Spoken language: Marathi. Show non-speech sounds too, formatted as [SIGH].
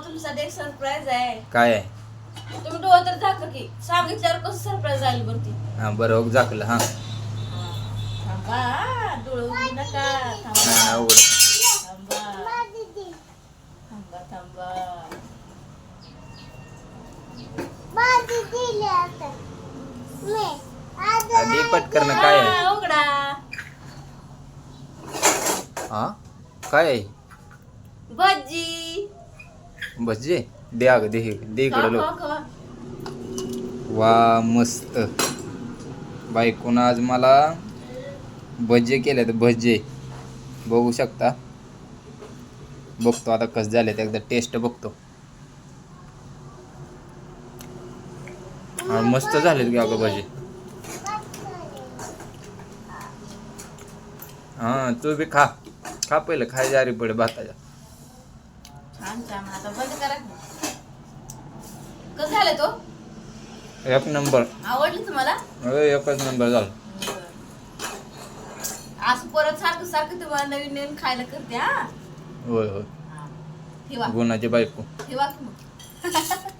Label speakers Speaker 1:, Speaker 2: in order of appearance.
Speaker 1: तुमच्यासाठी एक सरप्राईज आहे.
Speaker 2: काय आहे?
Speaker 1: तुम्ही डोळं तर झाकलं की सांगितल्यावर कसं सरप्राईज झाली बरं ती?
Speaker 2: हा बरं हो झाकलं हा.
Speaker 1: थांबा डोळं उघडू नका थांबा.
Speaker 2: नाही, अवघड.
Speaker 1: थांबा थांबा थांबा.
Speaker 2: आधी पटकन काय आहे?
Speaker 1: हा, उघडा.
Speaker 2: हा? काय आहे?
Speaker 1: भजी.
Speaker 2: भजी दे अग दे दे इकडं लोक. वा मस्त. बायकोनं आज मला भजे केलेत भजे. बघू शकता. बघतो आता कसं झाले एकदा टेस्ट बघतो. हा, मस्त झालेत की अगं भजे. हा तू बी खा. खा पहिलं खाय जारी पडे भाताच्या.
Speaker 1: आता बंद करा. कसं झालं तो?
Speaker 2: एक नंबर.
Speaker 1: आवडली तुम्हाला?
Speaker 2: अरे एकच नंबर झाला.
Speaker 1: असं परत सारखं सारखं तुम्हाला नवीन नवीन खायला करते हा?
Speaker 2: होय होय.
Speaker 1: हा. ठेवा.
Speaker 2: गुणाची बायको.
Speaker 1: ठेवा की मग. [LAUGHS]